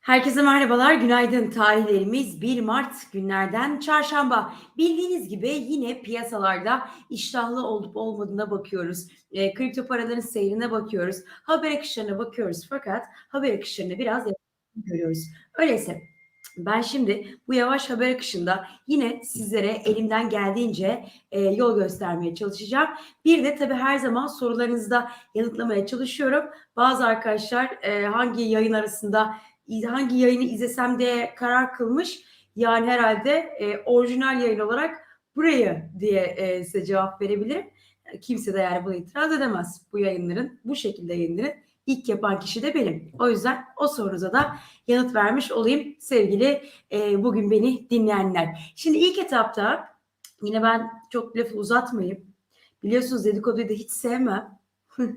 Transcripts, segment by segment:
Herkese merhabalar, günaydın. Tarihlerimiz 1 Mart günlerden çarşamba. Bildiğiniz gibi yine piyasalarda iştahlı olup olmadığına bakıyoruz. E, kripto paraların seyrine bakıyoruz. Haber akışlarına bakıyoruz fakat haber akışlarını biraz görüyoruz. Öyleyse ben şimdi bu yavaş haber akışında yine sizlere elimden geldiğince e, yol göstermeye çalışacağım. Bir de tabii her zaman sorularınızda yanıtlamaya çalışıyorum. Bazı arkadaşlar e, hangi yayın arasında hangi yayını izlesem diye karar kılmış. Yani herhalde e, orijinal yayın olarak burayı diye e, size cevap verebilirim. Kimse de yani buna itiraz edemez. Bu yayınların, bu şekilde yayınların ilk yapan kişi de benim. O yüzden o sorunuza da yanıt vermiş olayım sevgili e, bugün beni dinleyenler. Şimdi ilk etapta yine ben çok lafı uzatmayayım. Biliyorsunuz dedikoduyu da hiç sevmem.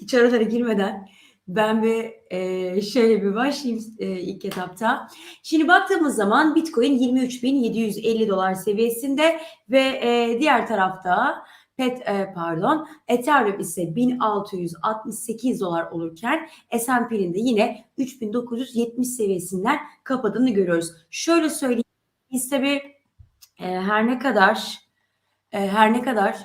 hiç aralara girmeden ben bir e, şöyle bir başlayayım e, ilk etapta. Şimdi baktığımız zaman Bitcoin 23.750 dolar seviyesinde ve e, diğer tarafta Pet e, pardon Ethereum ise 1668 dolar olurken S&P'nin de yine 3970 seviyesinden kapadığını görüyoruz. Şöyle söyleyeyim biz tabii e, her ne kadar e, her ne kadar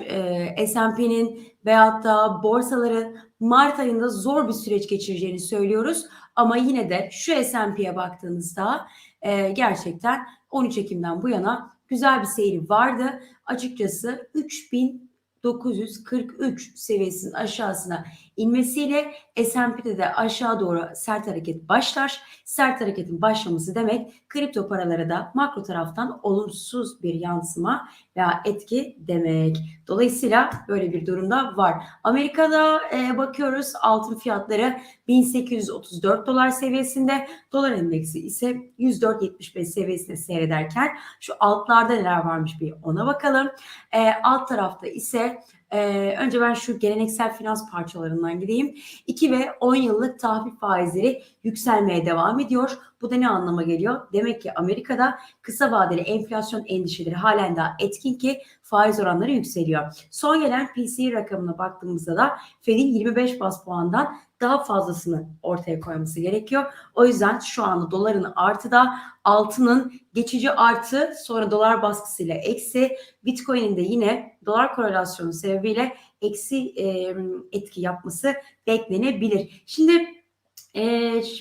e, S&P'nin veyahut da borsaların Mart ayında zor bir süreç geçireceğini söylüyoruz. Ama yine de şu S&P'ye baktığınızda e, gerçekten 13 Ekim'den bu yana güzel bir seyri vardı. Açıkçası 3943 seviyesinin aşağısına inmesiyle S&P'de de aşağı doğru sert hareket başlar. Sert hareketin başlaması demek kripto paralara da makro taraftan olumsuz bir yansıma veya etki demek. Dolayısıyla böyle bir durumda var. Amerika'da e, bakıyoruz altın fiyatları 1834 dolar seviyesinde. Dolar endeksi ise 104.75 seviyesinde seyrederken şu altlarda neler varmış bir ona bakalım. E, alt tarafta ise ee, önce ben şu geleneksel finans parçalarından gideyim. 2 ve 10 yıllık tahvil faizleri yükselmeye devam ediyor. Bu da ne anlama geliyor? Demek ki Amerika'da kısa vadeli enflasyon endişeleri halen daha etkin ki faiz oranları yükseliyor. Son gelen PCE rakamına baktığımızda da Fed'in 25 bas puandan daha fazlasını ortaya koyması gerekiyor. O yüzden şu anda doların artıda, altının geçici artı, sonra dolar baskısıyla eksi, Bitcoin'in de yine dolar korelasyonu sebebiyle eksi e, etki yapması beklenebilir. Şimdi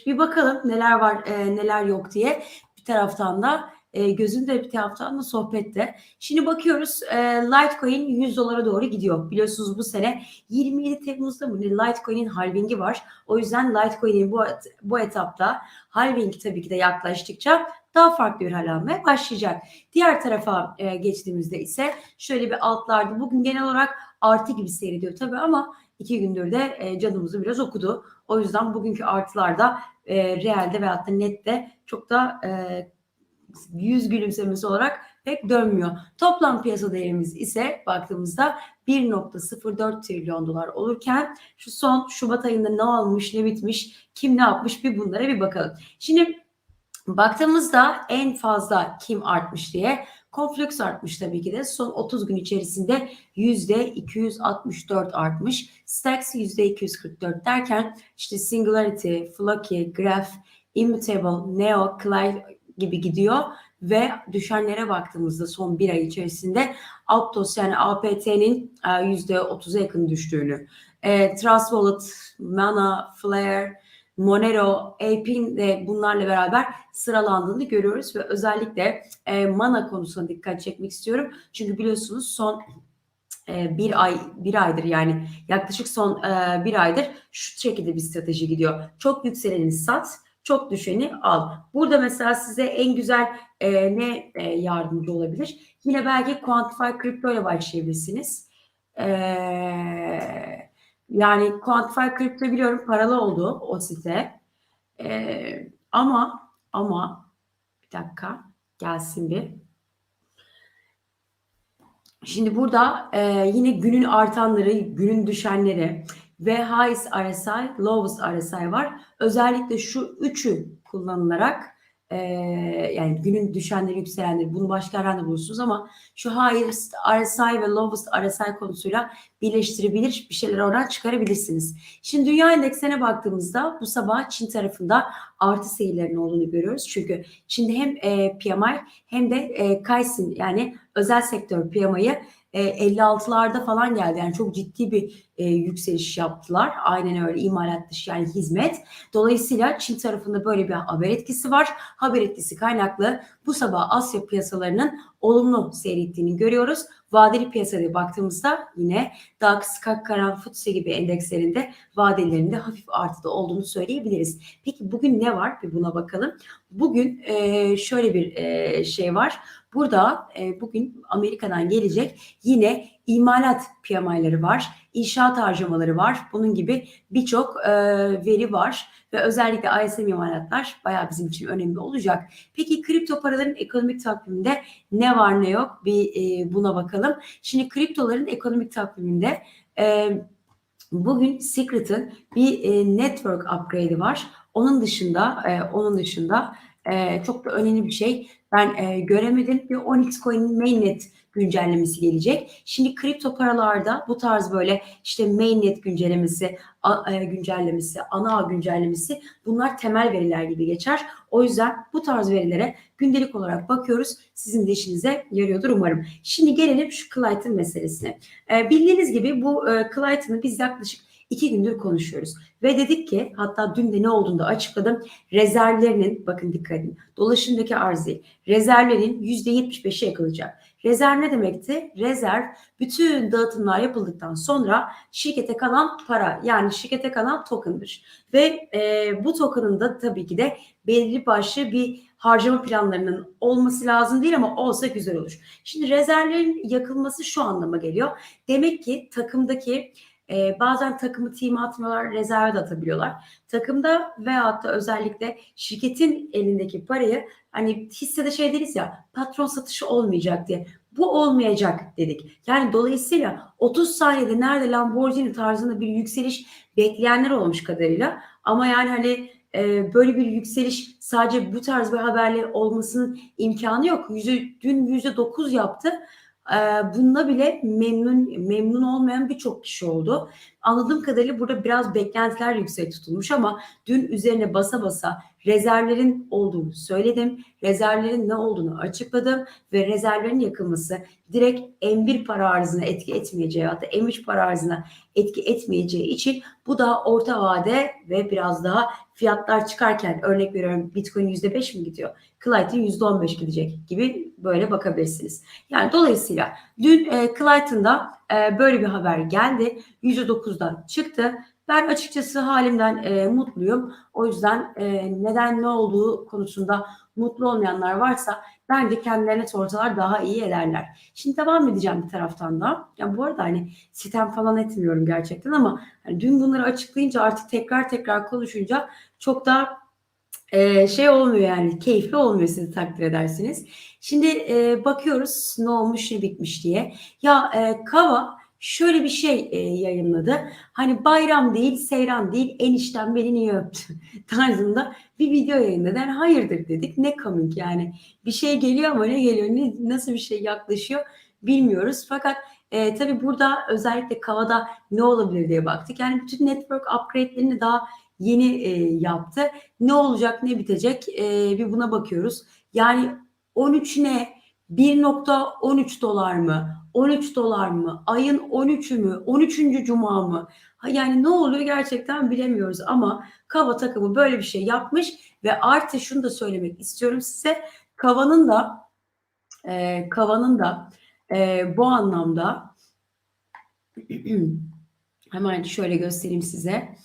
bir bakalım neler var, e, neler yok diye. Bir taraftan da e, gözünde bir taraftan da sohbette. Şimdi bakıyoruz e, Litecoin 100 dolara doğru gidiyor. Biliyorsunuz bu sene 27 Temmuz'da mı Litecoin'in halvingi var. O yüzden Litecoin'in bu, bu etapta halvingi tabii ki de yaklaştıkça daha farklı bir hal almaya başlayacak. Diğer tarafa e, geçtiğimizde ise şöyle bir altlarda bugün genel olarak artı gibi seyrediyor tabii ama iki gündür de e, canımızı biraz okudu. O yüzden bugünkü artılarda e, realde veyahut da nette çok da e, yüz gülümsemesi olarak pek dönmüyor. Toplam piyasa değerimiz ise baktığımızda 1.04 trilyon dolar olurken şu son Şubat ayında ne olmuş ne bitmiş kim ne yapmış bir bunlara bir bakalım. Şimdi baktığımızda en fazla kim artmış diye Conflux artmış tabii ki de. Son 30 gün içerisinde %264 artmış. Stacks %244 derken işte Singularity, Floki, Graph, Immutable, Neo, Clive gibi gidiyor ve düşenlere baktığımızda son bir ay içerisinde Aptos yani APT'nin %30'a yakın düştüğünü, e, Trust Wallet, Mana, Flare, Monero, Apin de bunlarla beraber sıralandığını görüyoruz ve özellikle e, Mana konusuna dikkat çekmek istiyorum. Çünkü biliyorsunuz son e, bir ay bir aydır yani yaklaşık son e, bir aydır şu şekilde bir strateji gidiyor. Çok yükseleni sat, çok düşeni al. Burada mesela size en güzel e, ne e, yardımcı olabilir? Yine belki Quantify Crypto ile başlayabilirsiniz. Eee yani Quantify Crypto biliyorum paralı oldu o site. Ee, ama ama bir dakika gelsin bir. Şimdi burada e, yine günün artanları, günün düşenleri ve highest RSI, lowest RSI var. Özellikle şu üçü kullanılarak e, yani günün düşenleri yükselenleri bunu başka de bulursunuz ama şu highest RSI ve lowest RSI konusuyla birleştirebilir bir şeyler oradan çıkarabilirsiniz. Şimdi dünya endeksine baktığımızda bu sabah Çin tarafında artı seyirlerin olduğunu görüyoruz. Çünkü Çin'de hem e, PMI hem de e, Caixin yani özel sektör PMI'yi e, 56'larda falan geldi. Yani çok ciddi bir e, yükseliş yaptılar. Aynen öyle imalat dışı yani hizmet. Dolayısıyla Çin tarafında böyle bir haber etkisi var. Haber etkisi kaynaklı bu sabah Asya piyasalarının olumlu seyrettiğini görüyoruz. Vadeli piyasaya baktığımızda yine DAX, CAC, Karan, FTSE gibi endekslerinde vadelerinde hafif artıda olduğunu söyleyebiliriz. Peki bugün ne var? Bir buna bakalım. Bugün e, şöyle bir e, şey var. Burada e, bugün Amerika'dan gelecek yine imalat PMI'ları var, inşaat harcamaları var. Bunun gibi birçok e, veri var ve özellikle ISM imalatlar bayağı bizim için önemli olacak. Peki kripto paraların ekonomik takviminde ne var ne yok bir e, buna bakalım. Şimdi kriptoların ekonomik takviminde e, bugün Secret'ın bir e, network upgrade'i var. Onun dışında e, onun dışında e, çok da önemli bir şey ben e, göremedim. Bir Onyx Coin'in mainnet güncellemesi gelecek. Şimdi kripto paralarda bu tarz böyle işte mainnet güncellemesi, a, e, güncellemesi, ana güncellemesi bunlar temel veriler gibi geçer. O yüzden bu tarz verilere gündelik olarak bakıyoruz. Sizin de işinize yarıyordur umarım. Şimdi gelelim şu Clayton meselesine. E, bildiğiniz gibi bu e, Clayton'ı biz yaklaşık iki gündür konuşuyoruz. Ve dedik ki hatta dün de ne olduğunu da açıkladım. Rezervlerinin bakın dikkat edin dolaşımdaki arzı rezervlerin %75'i yakılacak. Rezerv ne demekti? Rezerv bütün dağıtımlar yapıldıktan sonra şirkete kalan para yani şirkete kalan token'dır. Ve e, bu token'ın da tabii ki de belirli başlı bir harcama planlarının olması lazım değil ama olsa güzel olur. Şimdi rezervlerin yakılması şu anlama geliyor. Demek ki takımdaki e, bazen takımı team atmıyorlar, rezerve de atabiliyorlar. Takımda veyahut da özellikle şirketin elindeki parayı hani hissede şey deriz ya patron satışı olmayacak diye. Bu olmayacak dedik. Yani dolayısıyla 30 saniyede nerede Lamborghini tarzında bir yükseliş bekleyenler olmuş kadarıyla ama yani hani e, böyle bir yükseliş sadece bu tarz bir haberle olmasının imkanı yok. Yüzü, dün yüzde dokuz yaptı. E, bununla bile memnun memnun olmayan birçok kişi oldu. Anladığım kadarıyla burada biraz beklentiler yüksek tutulmuş ama dün üzerine basa basa rezervlerin olduğunu söyledim. Rezervlerin ne olduğunu açıkladım ve rezervlerin yakılması direkt M1 para arzına etki etmeyeceği hatta M3 para arzına etki etmeyeceği için bu da orta vade ve biraz daha fiyatlar çıkarken örnek veriyorum Bitcoin %5 mi gidiyor? Clayton %15 gidecek gibi böyle bakabilirsiniz. Yani dolayısıyla dün e, Clayton'da e, böyle bir haber geldi. %9'dan çıktı. Ben açıkçası halimden e, mutluyum. O yüzden e, neden ne olduğu konusunda mutlu olmayanlar varsa bence kendilerine sorsalar daha iyi ederler. Şimdi devam edeceğim bir taraftan da. Ya bu arada hani sitem falan etmiyorum gerçekten ama hani dün bunları açıklayınca artık tekrar tekrar konuşunca çok da e, şey olmuyor yani keyifli olmuyor sizi takdir edersiniz. Şimdi e, bakıyoruz ne olmuş ne bitmiş diye. Ya e, Kava şöyle bir şey e, yayınladı. Hani bayram değil, seyran değil, enişten beni niye öptü tarzında bir video yayınladı. Yani hayırdır dedik. Ne komik yani. Bir şey geliyor ama ne geliyor, ne, nasıl bir şey yaklaşıyor bilmiyoruz. Fakat e, tabii burada özellikle Kava'da ne olabilir diye baktık. Yani bütün network upgrade'lerini daha yeni e, yaptı. Ne olacak, ne bitecek e, bir buna bakıyoruz. Yani 13 ne? 1.13 dolar mı? 13 dolar mı? Ayın 13'ü mü? 13. cuma mı? Yani ne oluyor gerçekten bilemiyoruz ama Kava takımı böyle bir şey yapmış ve artı şunu da söylemek istiyorum size. Kava'nın da e, Kava'nın da e, bu anlamda hemen şöyle göstereyim size.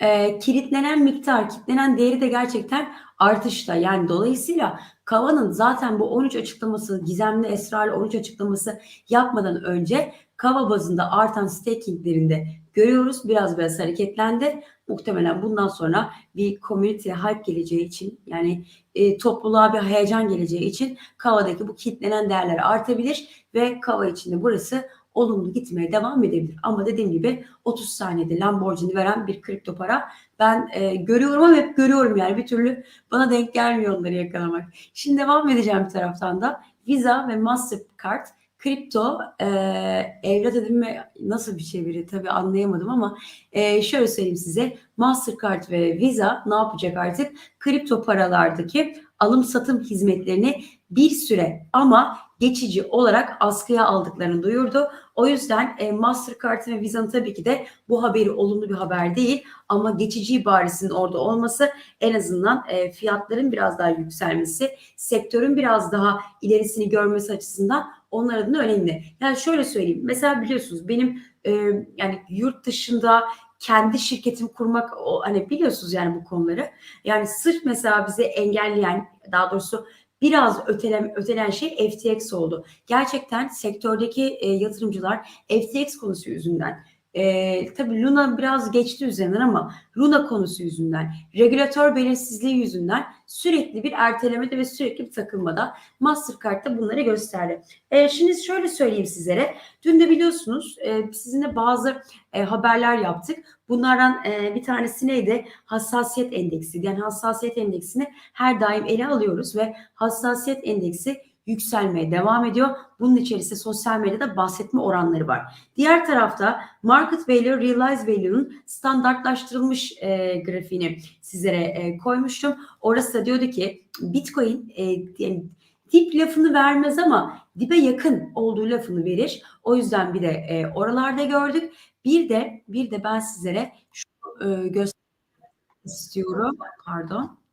E, kilitlenen miktar, kilitlenen değeri de gerçekten artışta. Yani dolayısıyla Kava'nın zaten bu 13 açıklaması, gizemli esrarlı 13 açıklaması yapmadan önce Kava bazında artan stakinglerinde görüyoruz. Biraz biraz hareketlendi. Muhtemelen bundan sonra bir community hype geleceği için yani e, topluluğa bir heyecan geleceği için Kava'daki bu kilitlenen değerler artabilir ve Kava içinde burası olumlu gitmeye devam edebilir. Ama dediğim gibi 30 saniyede Lamborghini veren bir kripto para Ben e, görüyorum ama hep görüyorum yani bir türlü bana denk gelmiyor onları yakalamak. Şimdi devam edeceğim bir taraftan da. Visa ve Mastercard kripto e, evlat edinme nasıl bir çeviri tabii anlayamadım ama e, şöyle söyleyeyim size Mastercard ve Visa ne yapacak artık kripto paralardaki alım satım hizmetlerini bir süre ama geçici olarak askıya aldıklarını duyurdu. O yüzden e, Mastercard ve Visa'nın tabii ki de bu haberi olumlu bir haber değil ama geçici ibaresinin orada olması en azından e, fiyatların biraz daha yükselmesi, sektörün biraz daha ilerisini görmesi açısından onlar adına önemli. Yani şöyle söyleyeyim. Mesela biliyorsunuz benim e, yani yurt dışında kendi şirketimi kurmak o hani biliyorsunuz yani bu konuları. Yani sırf mesela bizi engelleyen daha doğrusu biraz ötelen, ötelen şey FTX oldu. Gerçekten sektördeki e, yatırımcılar FTX konusu yüzünden e, tabii Luna biraz geçti üzerinden ama Luna konusu yüzünden, regülatör belirsizliği yüzünden sürekli bir ertelemede ve sürekli bir takılmada Mastercard da bunları gösterdi. E, şimdi şöyle söyleyeyim sizlere. Dün de biliyorsunuz e, sizinle bazı e, haberler yaptık. Bunlardan e, bir tanesi neydi? Hassasiyet endeksi. Yani hassasiyet endeksini her daim ele alıyoruz ve hassasiyet endeksi yükselmeye devam ediyor. Bunun içerisinde sosyal medyada bahsetme oranları var. Diğer tarafta market value, realized value'nun standartlaştırılmış e, grafiğini sizlere e, koymuştum. Orası da diyordu ki Bitcoin e, yani dip lafını vermez ama dibe yakın olduğu lafını verir. O yüzden bir de e, oralarda gördük. Bir de bir de ben sizlere şu e, göstermek istiyorum. Pardon.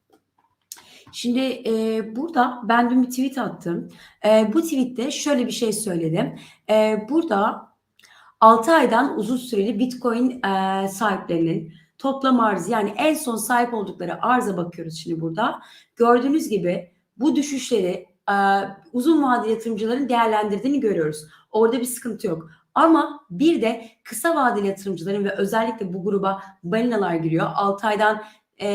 Şimdi e, burada ben dün bir tweet attım. E, bu tweette şöyle bir şey söyledim. E, burada 6 aydan uzun süreli Bitcoin e, sahiplerinin toplam arzı yani en son sahip oldukları arza bakıyoruz şimdi burada. Gördüğünüz gibi bu düşüşleri e, uzun vadeli yatırımcıların değerlendirdiğini görüyoruz. Orada bir sıkıntı yok. Ama bir de kısa vadeli yatırımcıların ve özellikle bu gruba balinalar giriyor. 6 aydan e,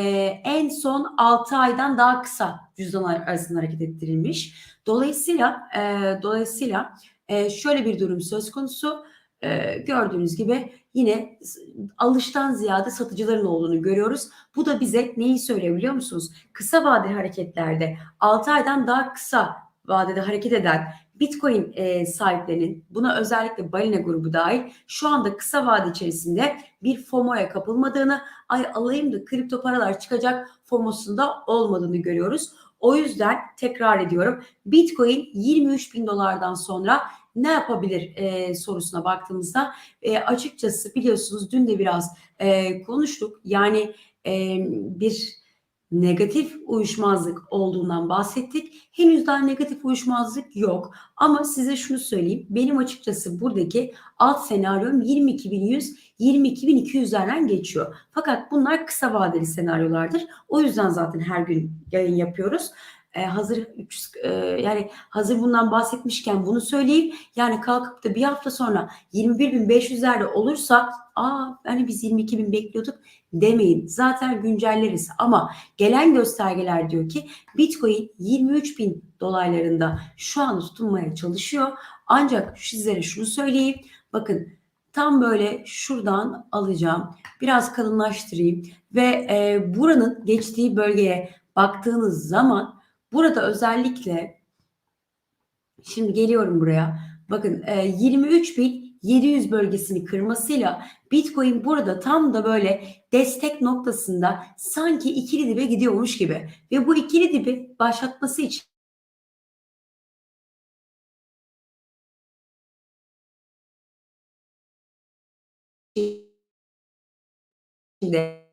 en son 6 aydan daha kısa cüzdan arasında hareket ettirilmiş. Dolayısıyla e, dolayısıyla e, şöyle bir durum söz konusu. E, gördüğünüz gibi yine alıştan ziyade satıcıların olduğunu görüyoruz. Bu da bize neyi söylüyor biliyor musunuz? Kısa vadeli hareketlerde 6 aydan daha kısa vadede hareket eden Bitcoin e, sahiplerinin buna özellikle balina grubu dahil şu anda kısa vade içerisinde bir FOMO'ya kapılmadığını, ay alayım da kripto paralar çıkacak FOMO'sunda olmadığını görüyoruz. O yüzden tekrar ediyorum Bitcoin 23 bin dolardan sonra ne yapabilir e, sorusuna baktığımızda e, açıkçası biliyorsunuz dün de biraz e, konuştuk. Yani e, bir negatif uyuşmazlık olduğundan bahsettik. Henüz daha negatif uyuşmazlık yok. Ama size şunu söyleyeyim. Benim açıkçası buradaki alt senaryom 22.100 22.200'lerden geçiyor. Fakat bunlar kısa vadeli senaryolardır. O yüzden zaten her gün yayın yapıyoruz e, hazır 300 e, yani hazır bundan bahsetmişken bunu söyleyeyim. Yani kalkıp da bir hafta sonra 21.500'lerde olursa aa hani biz 22.000 bekliyorduk demeyin. Zaten güncelleriz ama gelen göstergeler diyor ki Bitcoin 23.000 dolaylarında şu an tutunmaya çalışıyor. Ancak sizlere şunu söyleyeyim. Bakın tam böyle şuradan alacağım. Biraz kalınlaştırayım ve e, buranın geçtiği bölgeye baktığınız zaman Burada özellikle şimdi geliyorum buraya. Bakın 23.700 e, bölgesini kırmasıyla Bitcoin burada tam da böyle destek noktasında sanki ikili dibe gidiyormuş gibi. Ve bu ikili dibi başlatması için şimdi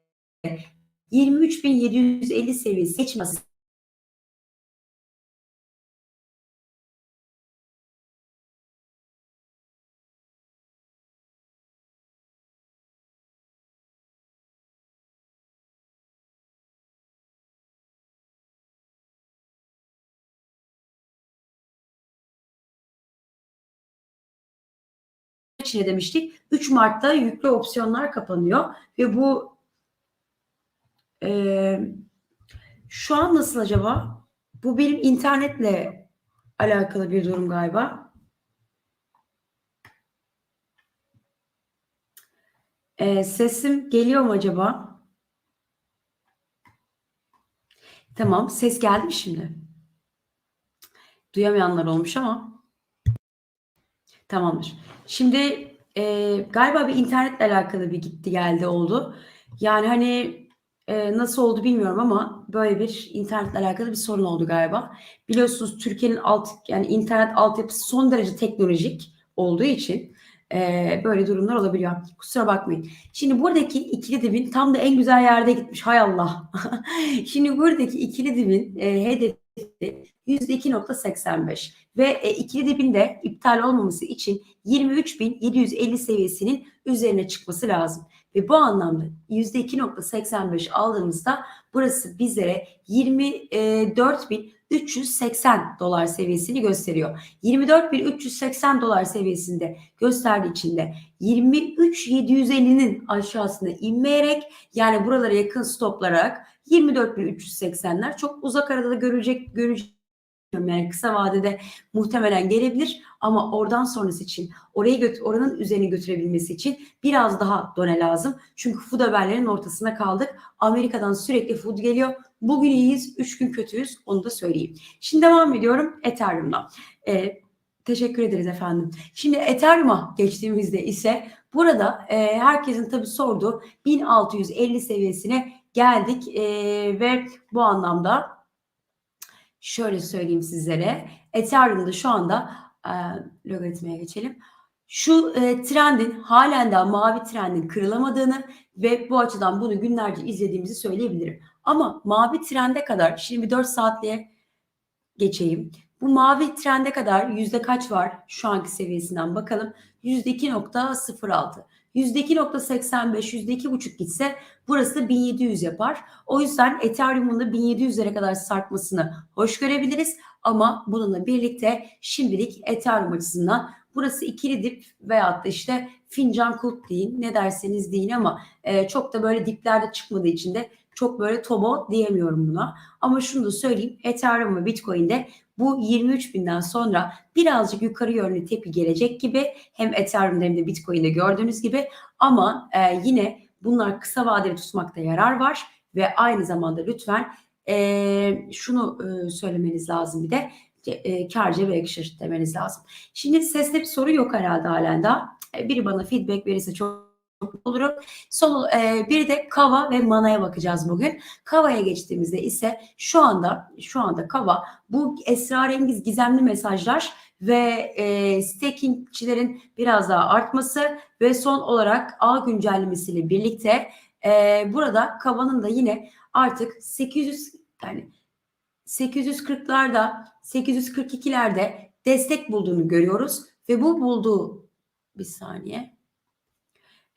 23.750 seviyesi geçmesi ne demiştik? 3 Mart'ta yüklü opsiyonlar kapanıyor ve bu e, şu an nasıl acaba? Bu benim internetle alakalı bir durum galiba. E, sesim geliyor mu acaba? Tamam ses geldi mi şimdi? Duyamayanlar olmuş ama. Tamamdır. Şimdi e, galiba bir internetle alakalı bir gitti geldi oldu. Yani hani e, nasıl oldu bilmiyorum ama böyle bir internetle alakalı bir sorun oldu galiba. Biliyorsunuz Türkiye'nin alt yani internet altyapısı son derece teknolojik olduğu için e, böyle durumlar olabiliyor. Kusura bakmayın. Şimdi buradaki ikili dibin tam da en güzel yerde gitmiş. Hay Allah. Şimdi buradaki ikili dibin e, hedefi %2.85 ve e, ikili dibin de iptal olmaması için 23.750 seviyesinin üzerine çıkması lazım. Ve bu anlamda %2.85 aldığımızda burası bizlere 24.380 dolar seviyesini gösteriyor. 24.380 dolar seviyesinde gösterdiği için de 23.750'nin aşağısına inmeyerek yani buralara yakın stoplarak 24.380'ler çok uzak arada da görecek görecek yani kısa vadede muhtemelen gelebilir ama oradan sonrası için orayı götür, oranın üzerine götürebilmesi için biraz daha done lazım. Çünkü food haberlerin ortasına kaldık. Amerika'dan sürekli food geliyor. Bugün iyiyiz, üç gün kötüyüz. Onu da söyleyeyim. Şimdi devam ediyorum Ethereum'la. Ee, teşekkür ederiz efendim. Şimdi Ethereum'a geçtiğimizde ise burada e, herkesin tabii sorduğu 1650 seviyesine geldik e, ve bu anlamda şöyle söyleyeyim sizlere. Ethereum'da şu anda e, logaritmaya geçelim. Şu e, trendin halen daha mavi trendin kırılamadığını ve bu açıdan bunu günlerce izlediğimizi söyleyebilirim. Ama mavi trende kadar şimdi bir 4 saatliğe geçeyim. Bu mavi trende kadar yüzde kaç var şu anki seviyesinden bakalım. Yüzde 2.06. Yüzde 2.85, yüzde 2.5 gitse burası 1700 yapar. O yüzden Ethereum'un da 1700'lere kadar sarkmasını hoş görebiliriz. Ama bununla birlikte şimdilik Ethereum açısından burası ikili dip veyahut da işte fincan kulp deyin ne derseniz deyin ama e, çok da böyle diplerde çıkmadığı için de çok böyle tobo diyemiyorum buna. Ama şunu da söyleyeyim Ethereum ve Bitcoin'de bu 23 binden sonra birazcık yukarı yönlü tepki gelecek gibi hem Ethereum'da hem de Bitcoin'de gördüğünüz gibi ama e, yine bunlar kısa vadeli tutmakta yarar var ve aynı zamanda lütfen e, şunu e, söylemeniz lazım bir de e, kar cebe demeniz lazım. Şimdi sesle bir soru yok herhalde halen daha. E, biri bana feedback verirse çok olurum. Son e, bir de Kava ve Mana'ya bakacağız bugün. Kava'ya geçtiğimizde ise şu anda şu anda Kava bu esrarengiz gizemli mesajlar ve e, stakingçilerin biraz daha artması ve son olarak ağ güncellemesiyle birlikte e, burada Kava'nın da yine artık 800 yani 840'larda 842'lerde destek bulduğunu görüyoruz ve bu bulduğu bir saniye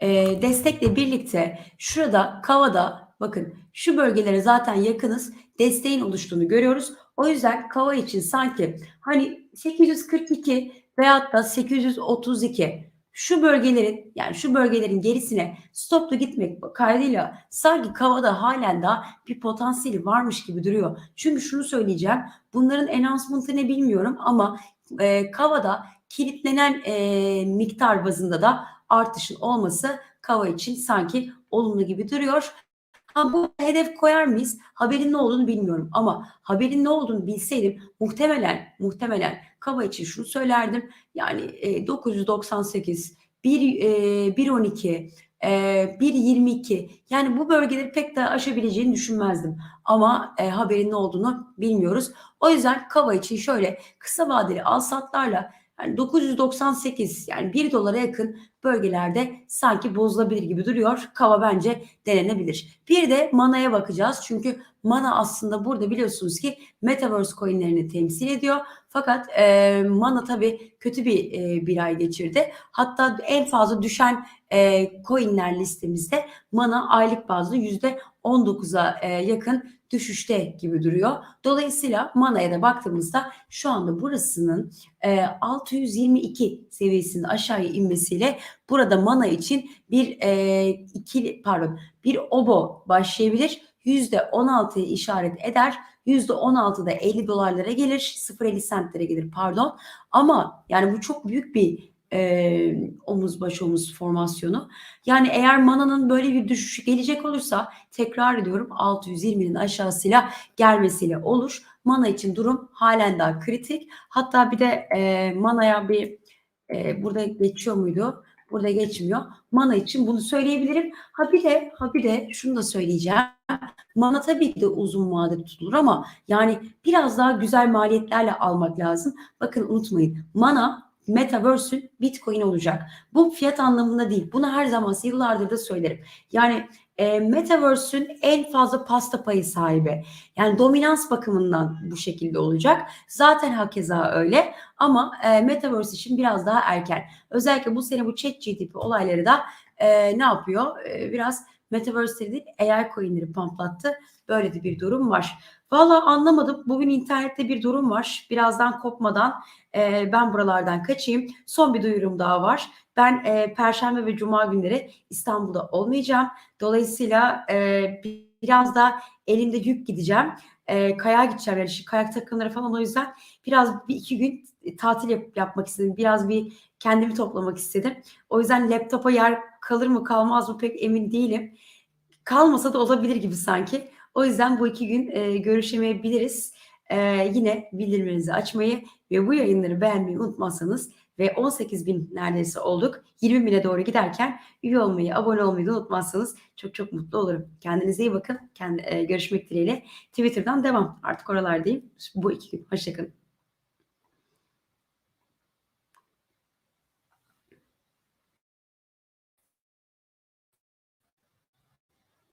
e, destekle birlikte şurada Kava'da bakın şu bölgelere zaten yakınız desteğin oluştuğunu görüyoruz. O yüzden Kava için sanki hani 842 veyahut da 832 şu bölgelerin yani şu bölgelerin gerisine stoplu gitmek kaydıyla sanki Kava'da halen daha bir potansiyeli varmış gibi duruyor. Çünkü şunu söyleyeceğim bunların enhancement ne bilmiyorum ama e, Kava'da kilitlenen e, miktar bazında da artışın olması Kava için sanki olumlu gibi duruyor. Ha, bu hedef koyar mıyız? Haberin ne olduğunu bilmiyorum ama haberin ne olduğunu bilseydim muhtemelen muhtemelen Kava için şunu söylerdim. Yani e, 998, 1, e, 112, e, 1.22 yani bu bölgeleri pek de aşabileceğini düşünmezdim. Ama e, haberin ne olduğunu bilmiyoruz. O yüzden Kava için şöyle kısa vadeli al satlarla yani 998 yani 1 dolara yakın bölgelerde sanki bozulabilir gibi duruyor. Kava bence denenebilir. Bir de Mana'ya bakacağız. Çünkü Mana aslında burada biliyorsunuz ki Metaverse coinlerini temsil ediyor. Fakat e, Mana tabii kötü bir e, bir ay geçirdi. Hatta en fazla düşen e, coinler listemizde Mana aylık bazda %19'a e, yakın düşüşte gibi duruyor. Dolayısıyla Mana'ya da baktığımızda şu anda burasının e, 622 seviyesinde aşağıya inmesiyle burada Mana için bir e, ikili pardon bir obo başlayabilir. %16'yı işaret eder. %16'da 50 dolarlara gelir. 0.50 sentlere gelir pardon. Ama yani bu çok büyük bir e, omuz baş omuz formasyonu. Yani eğer Mana'nın böyle bir düşüşü gelecek olursa tekrar ediyorum 620'nin aşağısıyla gelmesiyle olur. Mana için durum halen daha kritik. Hatta bir de e, Mana'ya bir e, burada geçiyor muydu? Burada geçmiyor. Mana için bunu söyleyebilirim. Ha bir de ha bir de şunu da söyleyeceğim. Mana tabii ki de uzun vadede tutulur ama yani biraz daha güzel maliyetlerle almak lazım. Bakın unutmayın. Mana Metaverse'ün Bitcoin olacak. Bu fiyat anlamında değil. Bunu her zaman yıllardır da söylerim. Yani e, Metaverse'ün en fazla pasta payı sahibi. Yani dominans bakımından bu şekilde olacak. Zaten hakeza öyle ama e, Metaverse için biraz daha erken. Özellikle bu sene bu ChatGPT olayları da e, ne yapıyor? E, biraz Metaverse değil AI coinleri pamplattı. Böyle de bir durum var. Valla anlamadım. Bugün internette bir durum var. Birazdan kopmadan e, ben buralardan kaçayım. Son bir duyurum daha var. Ben e, Perşembe ve Cuma günleri İstanbul'da olmayacağım. Dolayısıyla e, biraz da elimde yük gideceğim. E, kayağa gideceğim yani kayak takımları falan o yüzden biraz bir iki gün tatil yap, yapmak istedim. Biraz bir kendimi toplamak istedim. O yüzden laptopa yer kalır mı kalmaz mı pek emin değilim. Kalmasa da olabilir gibi sanki. O yüzden bu iki gün e, görüşemeyebiliriz. E, yine bildirimlerinizi açmayı ve bu yayınları beğenmeyi unutmazsanız ve 18 bin neredeyse olduk. 20 bine doğru giderken üye olmayı, abone olmayı da unutmazsanız çok çok mutlu olurum. Kendinize iyi bakın. Kendi, e, görüşmek dileğiyle. Twitter'dan devam. Artık oralardayım. Bu iki gün. Hoşçakalın.